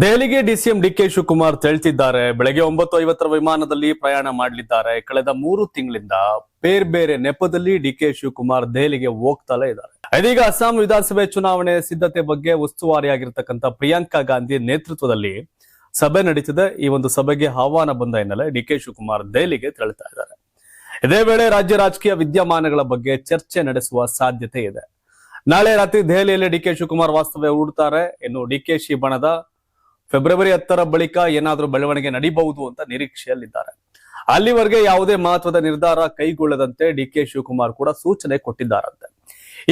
ದೆಹಲಿಗೆ DCM DK Shivakumar ತೆಳ್ತಿದ್ದಾರೆ ಬೆಳಗ್ಗೆ ಒಂಬತ್ತು ಐವತ್ತರ ವಿಮಾನದಲ್ಲಿ ಪ್ರಯಾಣ ಮಾಡಲಿದ್ದಾರೆ. ಕಳೆದ ಮೂರು ತಿಂಗಳಿಂದ ಬೇರೆ ಬೇರೆ ನೆಪದಲ್ಲಿ ಡಿಕೆ ಶಿವಕುಮಾರ್ ದೆಹಲಿಗೆ ಹೋಗ್ತಲೇ ಇದ್ದಾರೆ. ಇದೀಗ ಅಸ್ಸಾಂ ವಿಧಾನಸಭೆ ಚುನಾವಣೆ ಸಿದ್ಧತೆ ಬಗ್ಗೆ ಉಸ್ತುವಾರಿಯಾಗಿರ್ತಕ್ಕಂಥ ಪ್ರಿಯಾಂಕಾ ಗಾಂಧಿ ನೇತೃತ್ವದಲ್ಲಿ ಸಭೆ ನಡೀತಿದೆ. ಈ ಒಂದು ಸಭೆಗೆ ಆಹ್ವಾನ ಬಂದ ಹಿನ್ನೆಲೆ ಡಿಕೆ ಶಿವಕುಮಾರ್ ದೆಹಲಿಗೆ ತೆರಳುತ್ತಾ ಇದ್ದಾರೆ. ಇದೇ ವೇಳೆ ರಾಜ್ಯ ರಾಜಕೀಯ ವಿದ್ಯಮಾನಗಳ ಬಗ್ಗೆ ಚರ್ಚೆ ನಡೆಸುವ ಸಾಧ್ಯತೆ ಇದೆ. ನಾಳೆ ರಾತ್ರಿ ದೆಹಲಿಯಲ್ಲಿ ಡಿಕೆ ಶಿವಕುಮಾರ್ ವಾಸ್ತವ್ಯ ಹೂಡುತ್ತಾರೆ ಇನ್ನು ಡಿಕೆಶಿ ಬಣದ ಫೆಬ್ರವರಿ ಹತ್ತರ ಬಳಿಕ ಏನಾದರೂ ಬೆಳವಣಿಗೆ ನಡೀಬಹುದು ಅಂತ ನಿರೀಕ್ಷೆಯಲ್ಲಿದ್ದಾರೆ. ಅಲ್ಲಿವರೆಗೆ ಯಾವುದೇ ಮಹತ್ವದ ನಿರ್ಧಾರ ಕೈಗೊಳ್ಳದಂತೆ ಡಿ ಕೆ ಶಿವಕುಮಾರ್ ಕೂಡ ಸೂಚನೆ ಕೊಟ್ಟಿದ್ದಾರಂತೆ.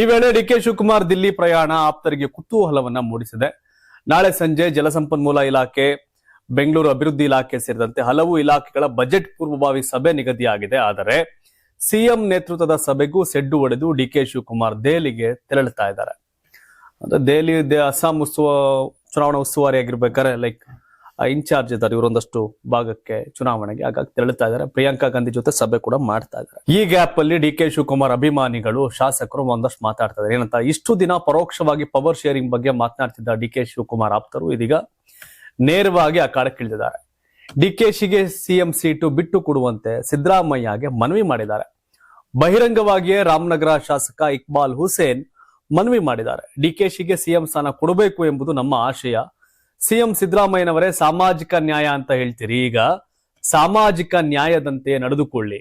ಈ ವೇಳೆ ಡಿ ಕೆ ಶಿವಕುಮಾರ್ ದಿಲ್ಲಿ ಪ್ರಯಾಣ ಆಪ್ತರಿಗೆ ಕುತೂಹಲವನ್ನ ಮೂಡಿಸಿದೆ. ನಾಳೆ ಸಂಜೆ ಜಲಸಂಪನ್ಮೂಲ ಇಲಾಖೆ, ಬೆಂಗಳೂರು ಅಭಿವೃದ್ಧಿ ಇಲಾಖೆ ಸೇರಿದಂತೆ ಹಲವು ಇಲಾಖೆಗಳ ಬಜೆಟ್ ಪೂರ್ವಭಾವಿ ಸಭೆ ನಿಗದಿಯಾಗಿದೆ. ಆದರೆ ಸಿಎಂ ನೇತೃತ್ವದ ಸಭೆಗೂ ಸೆಡ್ಡು ಹೊಡೆದು ಡಿಕೆ ಶಿವಕುಮಾರ್ ದೆಹಲಿಗೆ ತೆರಳುತ್ತಾ ಇದ್ದಾರೆ. ಅಂದ್ರೆ ದೆಹಲಿ, ಅಸ್ಸಾಂ ಉತ್ಸವ ಚುನಾವಣಾ ಉಸ್ತುವಾರಿ ಆಗಿರ್ಬೇಕಾದ್ರೆ ಲೈಕ್ ಇನ್ಚಾರ್ಜ್ ಇದ್ದಾರೆ. ಇವರೊಂದಷ್ಟು ಭಾಗಕ್ಕೆ ಚುನಾವಣೆಗೆ ಹಾಗಾಗಿ ತೆರಳುತ್ತಾ ಇದ್ದಾರೆ. ಪ್ರಿಯಾಂಕಾ ಗಾಂಧಿ ಜೊತೆ ಸಭೆ ಕೂಡ ಮಾಡ್ತಾ ಇದ್ದಾರೆ. ಈ ಗ್ಯಾಪ್ ಅಲ್ಲಿ ಡಿ ಕೆ ಶಿವಕುಮಾರ್ ಅಭಿಮಾನಿಗಳು, ಶಾಸಕರು ಒಂದಷ್ಟು ಮಾತಾಡ್ತಾ ಇದ್ದಾರೆ. ಏನಂತ, ಇಷ್ಟು ದಿನ ಪರೋಕ್ಷವಾಗಿ ಪವರ್ ಶೇರಿಂಗ್ ಬಗ್ಗೆ ಮಾತನಾಡ್ತಿದ್ದ ಡಿ ಕೆ ಶಿವಕುಮಾರ್ ಆಪ್ತರು ಇದೀಗ ನೇರವಾಗಿ ಆ ಕಾಡಕ್ಕಿಳಿದಿದ್ದಾರೆ ಡಿ ಕೆ ಶಿಗೆ ಸಿಎಂ ಸೀಟು ಬಿಟ್ಟು ಕೊಡುವಂತೆ ಸಿದ್ದರಾಮಯ್ಯಗೆ ಮನವಿ ಮಾಡಿದ್ದಾರೆ. ಬಹಿರಂಗವಾಗಿಯೇ ರಾಮನಗರ ಶಾಸಕ ಇಕ್ಬಾಲ್ ಹುಸೇನ್ ಮನವಿ ಮಾಡಿದ್ದಾರೆ. ಡಿಕೆಶಿಗೆ ಸಿಎಂ ಸ್ಥಾನ ಕೊಡಬೇಕು ಎಂಬುದು ನಮ್ಮ ಆಶಯ. ಸಿಎಂ ಸಿದ್ದರಾಮಯ್ಯನವರೇ ಸಾಮಾಜಿಕ ನ್ಯಾಯ ಅಂತ ಹೇಳ್ತೀರಿ. ಈಗ ಸಾಮಾಜಿಕ ನ್ಯಾಯದಂತೆ ನಡೆದುಕೊಳ್ಳಿ.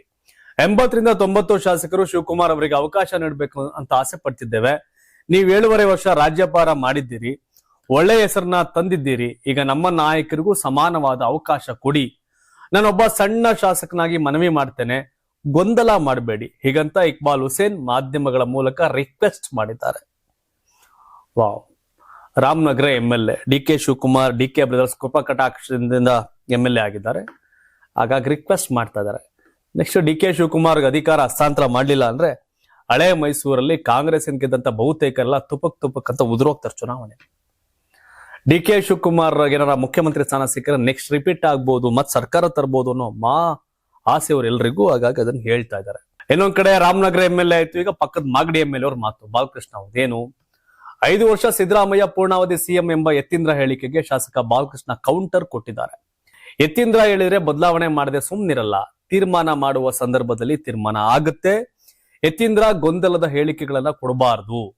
ಎಂಬತ್ತರಿಂದ ತೊಂಬತ್ತು ಶಾಸಕರು ಶಿವಕುಮಾರ್ ಅವರಿಗೆ ಅವಕಾಶ ನೀಡಬೇಕು ಅಂತ ಆಸೆ ಪಡ್ತಿದ್ದೇವೆ. ನೀವು ಏಳುವರೆ ವರ್ಷ ರಾಜ್ಯಭಾರ ಮಾಡಿದ್ದೀರಿ. ಒಳ್ಳೆಯ ಹೆಸರನ್ನ ತಂದಿದ್ದೀರಿ. ಈಗ ನಮ್ಮ ನಾಯಕರಿಗೂ ಸಮಾನವಾದ ಅವಕಾಶ ಕೊಡಿ. ನಾನೊಬ್ಬ ಸಣ್ಣ ಶಾಸಕನಾಗಿ ಮನವಿ ಮಾಡ್ತೇನೆ. ಗೊಂದಲ ಮಾಡಬೇಡಿ. ಹೀಗಂತ ಇಕ್ಬಾಲ್ ಹುಸೇನ್ ಮಾಧ್ಯಮಗಳ ಮೂಲಕ ರಿಕ್ವೆಸ್ಟ್ ಮಾಡಿದ್ದಾರೆ. Wow. Ramanagara M L A D K Shivakumar, D K brothers ಕೃಪಾ ಕಟಾಕ್ಷದಿಂದ ಎಂ ಎಲ್ ಎ ಆಗಿದ್ದಾರೆ. ಹಾಗಾಗಿ ರಿಕ್ವೆಸ್ಟ್ ಮಾಡ್ತಾ ಇದ್ದಾರೆ. ನೆಕ್ಸ್ಟ್ ಡಿ ಕೆ ಶಿವಕುಮಾರ್ಗೆ ಅಧಿಕಾರ ಹಸ್ತಾಂತರ ಮಾಡಲಿಲ್ಲ ಅಂದ್ರೆ ಹಳೆ ಮೈಸೂರಲ್ಲಿ ಕಾಂಗ್ರೆಸ್ ಗೆದ್ದಂತ ಬಹುತೇಕರೆಲ್ಲ ತುಪಕ್ ತುಪಕ್ ಅಂತ ಉದುರೋಗ್ತಾರೆ ಚುನಾವಣೆ. ಡಿ ಕೆ ಶಿವಕುಮಾರ್ ಏನಾರ ಮುಖ್ಯಮಂತ್ರಿ ಸ್ಥಾನ ಸಿಕ್ಕರೆ ನೆಕ್ಸ್ಟ್ ರಿಪೀಟ್ ಆಗ್ಬೋದು ಮತ್ ಸರ್ಕಾರ ತರ್ಬೋದು ಅನ್ನೋ ಮಾ ಆಸೆ ಎಲ್ರಿಗೂ ಹಾಗಾಗಿ ಅದನ್ನ ಹೇಳ್ತಾ ಇದ್ದಾರೆ. ಇನ್ನೊಂದ್ ಕಡೆ ರಾಮನಗರ ಎಂ ಎಲ್ ಎ ಆಯ್ತು. ಈಗ ಪಕ್ಕದ ಮಾಗಡಿ ಎಂ ಎಲ್ ಅವ್ರ ಮಾತು. ಬಾಲಕೃಷ್ಣ ಅವ್ರದೇನು? ಐದು ವರ್ಷ ಸಿದ್ದರಾಮಯ್ಯ ಪೂರ್ಣಾವಧಿ ಸಿಎಂ ಎಂಬ ಎತ್ತಿಂದ್ರ ಹೇಳಿಕೆಗೆ ಶಾಸಕ ಬಾಲಕೃಷ್ಣ ಕೌಂಟರ್ ಕೊಟ್ಟಿದ್ದಾರೆ. ಎತ್ತಿಂದ್ರ ಹೇಳಿದ್ರೆ ಬದಲಾವಣೆ ಮಾಡದೆ ಸುಮ್ನಿರಲ್ಲ. ತೀರ್ಮಾನ ಮಾಡುವ ಸಂದರ್ಭದಲ್ಲಿ ತೀರ್ಮಾನ ಆಗುತ್ತೆ. ಎತ್ತಿಂದ್ರ ಗೊಂದಲದ ಹೇಳಿಕೆಗಳನ್ನ ಕೊಡಬಾರದು.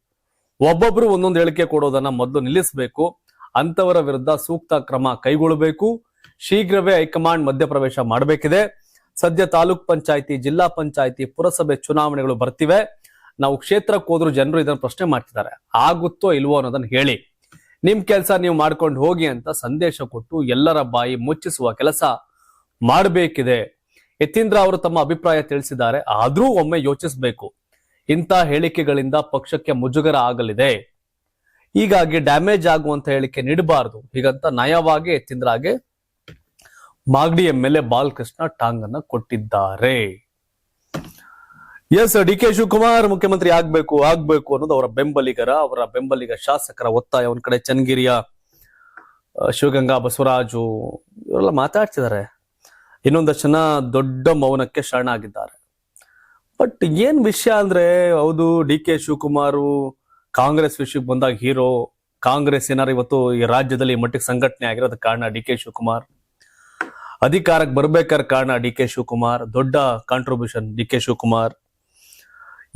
ಒಬ್ಬೊಬ್ರು ಒಂದೊಂದು ಹೇಳಿಕೆ ಕೊಡೋದನ್ನ ಮೊದಲು ನಿಲ್ಲಿಸಬೇಕು. ಅಂತವರ ವಿರುದ್ಧ ಸೂಕ್ತ ಕ್ರಮ ಕೈಗೊಳ್ಳಬೇಕು. ಶೀಘ್ರವೇ ಹೈಕಮಾಂಡ್ ಮಧ್ಯಪ್ರವೇಶ ಮಾಡಬೇಕಿದೆ. ಸದ್ಯ ತಾಲೂಕ್ ಪಂಚಾಯತಿ, ಜಿಲ್ಲಾ ಪಂಚಾಯತಿ, ಪುರಸಭೆ ಚುನಾವಣೆಗಳು ಬರ್ತಿವೆ. ನಾವು ಕ್ಷೇತ್ರಕ್ಕೆ ಹೋದ್ರು ಜನರು ಇದನ್ನ ಪ್ರಶ್ನೆ ಮಾಡ್ತಿದ್ದಾರೆ. ಆಗುತ್ತೋ ಇಲ್ವೋ ಅನ್ನೋದನ್ನ ಹೇಳಿ. ನಿಮ್ ಕೆಲಸ ನೀವು ಮಾಡ್ಕೊಂಡು ಹೋಗಿ ಅಂತ ಸಂದೇಶ ಕೊಟ್ಟು ಎಲ್ಲರ ಬಾಯಿ ಮುಚ್ಚಿಸುವ ಕೆಲಸ ಮಾಡಬೇಕಿದೆ. ಯತೀಂದ್ರ ಅವರು ತಮ್ಮ ಅಭಿಪ್ರಾಯ ತಿಳಿಸಿದ್ದಾರೆ. ಆದ್ರೂ ಒಮ್ಮೆ ಯೋಚಿಸಬೇಕು. ಇಂಥ ಹೇಳಿಕೆಗಳಿಂದ ಪಕ್ಷಕ್ಕೆ ಮುಜುಗರ ಆಗಲಿದೆ. ಹೀಗಾಗಿ ಡ್ಯಾಮೇಜ್ ಆಗುವಂತ ಹೇಳಿಕೆ ನೀಡಬಾರದು. ಹೀಗಂತ ನಯವಾಗಿ ಯತೀಂದ್ರಗೆ Magadi M L A Balakrishna ಟಾಂಗ್ ಅನ್ನ ಕೊಟ್ಟಿದ್ದಾರೆ. ಎಸ್ ಡಿ ಕೆ ಶಿವಕುಮಾರ್ ಮುಖ್ಯಮಂತ್ರಿ ಆಗ್ಬೇಕು ಆಗ್ಬೇಕು ಅನ್ನೋದು ಅವರ ಬೆಂಬಲಿಗರ, ಅವರ ಬೆಂಬಲಿಗ ಶಾಸಕರ ಒತ್ತಾಯ ಒಂದ್ ಕಡೆ ಚನ್ನಗಿರಿಯ ಶಿವಗಂಗಾ ಬಸವರಾಜು ಇವರೆಲ್ಲ ಮಾತಾಡ್ತಿದ್ದಾರೆ. ಇನ್ನೊಂದಷ್ಟು ಜನ ದೊಡ್ಡ ಮೌನಕ್ಕೆ ಶರಣಾಗಿದ್ದಾರೆ ಬಟ್ ಏನ್ ವಿಷಯ ಅಂದ್ರೆ, ಹೌದು, ಡಿ ಕೆ ಶಿವಕುಮಾರ್ ಕಾಂಗ್ರೆಸ್ ವಿಷಯಕ್ಕೆ ಬಂದಾಗ ಹೀರೋ ಕಾಂಗ್ರೆಸ್ ಏನಾರು ಇವತ್ತು ಈ ರಾಜ್ಯದಲ್ಲಿ ಮಟ್ಟಿಗೆ ಸಂಘಟನೆ ಆಗಿರೋದಕ್ಕೆ ಕಾರಣ ಡಿ ಕೆ ಶಿವಕುಮಾರ್. ಅಧಿಕಾರಕ್ಕೆ ಬರಬೇಕಾದ ಕಾರಣ ಡಿ ಕೆ ಶಿವಕುಮಾರ್, ದೊಡ್ಡ ಕಾಂಟ್ರಿಬ್ಯೂಷನ್ ಡಿ ಕೆ ಶಿವಕುಮಾರ್.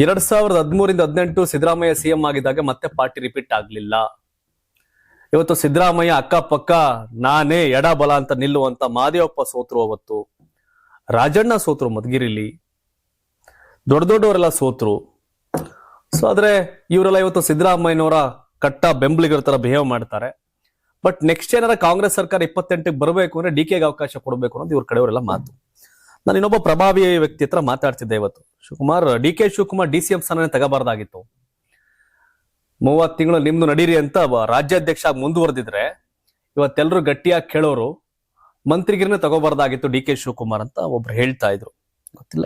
ಎರಡ್ ಸಾವಿರದ ಹದಿಮೂರಿಂದ ಹದಿನೆಂಟು ಸಿದ್ದರಾಮಯ್ಯ ಸಿಎಂ ಆಗಿದ್ದಾಗ ಮತ್ತೆ ಪಾರ್ಟಿ ರಿಪೀಟ್ ಆಗ್ಲಿಲ್ಲ. ಇವತ್ತು ಸಿದ್ದರಾಮಯ್ಯ ಅಕ್ಕಪಕ್ಕ ನಾನೇ ಎಡಬಲ ಅಂತ ನಿಲ್ಲುವಂತ ಮಾದೇವಪ್ಪ ಸೋತ್ರು ಅವತ್ತು. ರಾಜಣ್ಣ ಸೋತ್ರು, ಮಧುಗಿರಿಲಿ. ದೊಡ್ಡ ದೊಡ್ಡವರೆಲ್ಲ ಸೋತ್ರು. ಸೊ ಆದ್ರೆ ಇವರೆಲ್ಲ ಇವತ್ತು ಸಿದ್ದರಾಮಯ್ಯನವರ ಕಟ್ಟ ಬೆಂಬಲಿಗರ ತರ ಬಿಹೇವ್ ಮಾಡ್ತಾರೆ. ಬಟ್ ನೆಕ್ಸ್ಟ್ ಏನಾರ ಕಾಂಗ್ರೆಸ್ ಸರ್ಕಾರ ಇಪ್ಪತ್ತೆಂಟಕ್ಕೆ ಬರಬೇಕು ಅಂದ್ರೆ ಡಿ ಕೆಗೆ ಅವಕಾಶ ಕೊಡಬೇಕು ಅನ್ನೋದು ಇವ್ರ ಕಡೆಯವರೆಲ್ಲ ಮಾತು. ನಾನು ಇನ್ನೊಬ್ಬ ಪ್ರಭಾವಿ ವ್ಯಕ್ತಿ ಹತ್ರ ಮಾತಾಡ್ತಿದ್ದೆ ಇವತ್ತು. Shivakumar, D K Shivakumar D C M ಸ್ಥಾನನೇ ತಗೋಬಾರ್ದಾಗಿತ್ತು. ಮೂವತ್ತು ತಿಂಗಳು ನಿಮ್ದು ನಡೀರಿ ಅಂತ ರಾಜ್ಯಾಧ್ಯಕ್ಷ ಮುಂದುವರೆದಿದ್ರೆ ಇವತ್ತೆಲ್ಲರೂ ಗಟ್ಟಿಯಾಗಿ ಕೇಳೋರು ಮಂತ್ರಿಗಿರನೇ ತಗೋಬಾರ್ದಾಗಿತ್ತು ಡಿ ಕೆ ಶಿವಕುಮಾರ್ ಅಂತ ಒಬ್ರು ಹೇಳ್ತಾ ಇದ್ರು. ಗೊತ್ತಿಲ್ಲ.